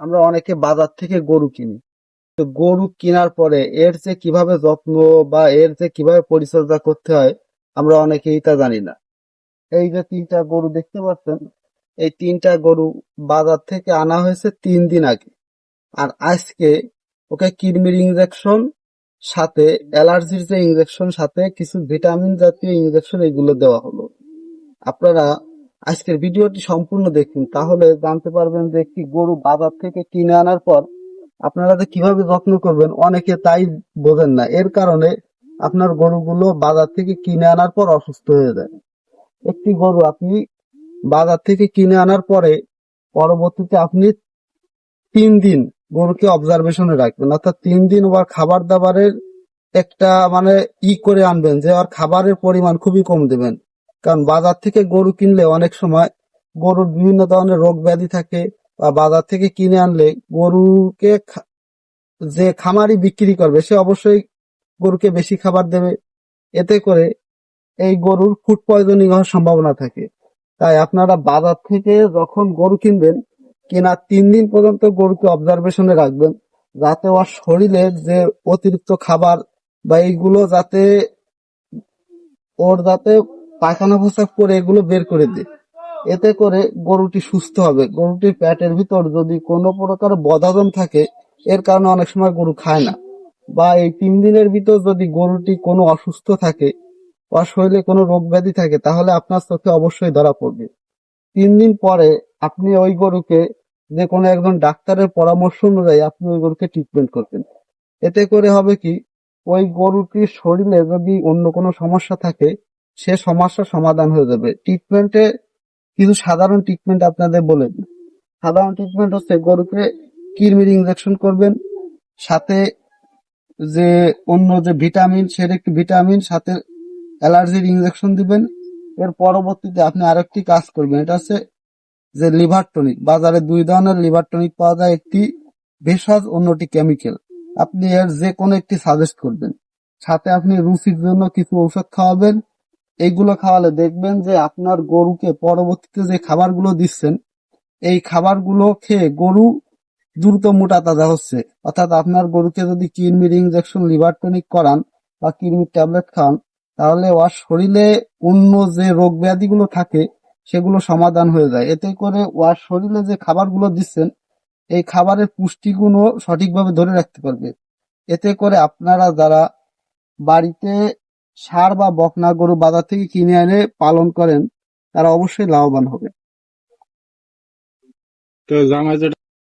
আমরা অনেকে বাজার থেকে গরু কিনি। তো গরু কেনার পরে এর যে কীভাবে যত্ন বা এর যে কীভাবে পরিচর্যা করতে হয়, আমরা অনেকেই তা জানি না। এই যে তিনটা গরু দেখতে পাচ্ছেন, এই তিনটা গরু বাজার থেকে আনা হয়েছে তিন দিন আগে। আর আজকে ওকে কিডনির ইঞ্জেকশন সাথে অ্যালার্জির যে ইঞ্জেকশন সাথে কিছু ভিটামিন জাতীয় ইঞ্জেকশন এগুলো দেওয়া হলো। আপনারা আজকের ভিডিওটি সম্পূর্ণ দেখুন, তাহলে জানতে পারবেন যে একটি গরু বাজার থেকে কিনে আনার পর আপনারা যে কীভাবে যত্ন করবেন, অনেকে তাই বোঝেন না। এর কারণে আপনার গরুগুলো বাজার থেকে কিনে আনার পর অসুস্থ হয়ে যায়। একটি গরু আপনি বাজার থেকে কিনে আনার পরে পরবর্তীতে আপনি তিন দিন গরুকে অবজারভেশনে রাখবেন। অর্থাৎ তিন দিন ওর খাবার দাবারের একটা মানে ই করে আনবেন যে ওর খাবারের পরিমাণ খুবই কম দেবেন। কারণ বাজার থেকে গরু কিনলে অনেক সময় গরুর বিভিন্ন ধরনের রোগ ব্যাধি থাকে বা বাজার থেকে কিনে আনলে গরুকে যে খামারি বিক্রি করবে, সে অবশ্যই গরুকে বেশি খাবার দেবে। এতে করে এই গরুর ফুড পয়জনিং হওয়ার সম্ভাবনা থাকে। তাই আপনারা বাজার থেকে যখন গরু কিনবেন, কেনার তিন দিন পর্যন্ত গরুকে অবজারভেশনে রাখবেন, যাতে ওর শরীরের যে অতিরিক্ত খাবার বা এইগুলো যাতে ওর যাতে পায়খানা প্রস্রাব করে এগুলো বের করে দেয় এতে করে গরুটি সুস্থ হবে। গরুটির প্যাটের ভিতর যদি কোনো প্রকার বদহজম থাকে, এর কারণে অনেক সময় গরু খায় না। বা এই তিন দিনের ভিতর যদি গরুটি কোনো অসুস্থ থাকে বা শরীরে কোনো রোগ ব্যাধি থাকে, তাহলে আপনার চোখে অবশ্যই ধরা পড়বে। তিন দিন পরে আপনি ওই গরুকে যে কোনো একজন ডাক্তারের পরামর্শ অনুযায়ী আপনি ওই গরুকে ট্রিটমেন্ট করবেন। এতে করে হবে কি, ওই গরুটির শরীরে যদি অন্য কোনো সমস্যা থাকে সে সমস্যার সমাধান হয়ে যাবে। ট্রিটমেন্টে কিছু সাধারণ ট্রিটমেন্ট আপনাদের বলে সাধারণ ট্রিটমেন্ট হচ্ছে গরুকে কৃমির ইঞ্জেকশন করবেন, সাথে যে অন্য যে ভিটামিন সের একটি ভিটামিন সাথে অ্যালার্জির ইনজেকশন দিবেন। এর পরবর্তীতে আপনি আরেকটি কাজ করবেন, এটা হচ্ছে যে লিভার টনিক বাজারে দুই ধরনের লিভার টনিক পাওয়া যায়, একটি ভেষজ, অন্যটি কেমিক্যাল আপনি এর যে কোনো একটি সাজেস্ট করবেন। সাথে আপনি রুচির জন্য কিছু ঔষধ খাওয়াবেন এইগুলো খাওয়ালে দেখবেন যে আপনার গরুকে পরবর্তীতে যে খাবারগুলো দিচ্ছেন, এই খাবারগুলো খেয়ে গরু দ্রুত মোটা তাজা হচ্ছে। অর্থাৎ আপনার গরুকে যদি কিডনির ইঞ্জেকশন লিভার টনিক করান বা কিরমির ট্যাবলেট খান তাহলে ওর শরীরে অন্য যে রোগ ব্যাধিগুলো থাকে, সেগুলো সমাধান হয়ে যায়। এতে করে ওর শরীরে যে খাবারগুলো দিচ্ছেন, এই খাবারের পুষ্টিগুণও সঠিকভাবে ধরে রাখতে পারবে। এতে করে আপনারা যারা বাড়িতে ষাঁড় বা বকনা গরু বাজার থেকে কিনে এনে পালন করেন তারা অবশ্যই লাভবান হবে।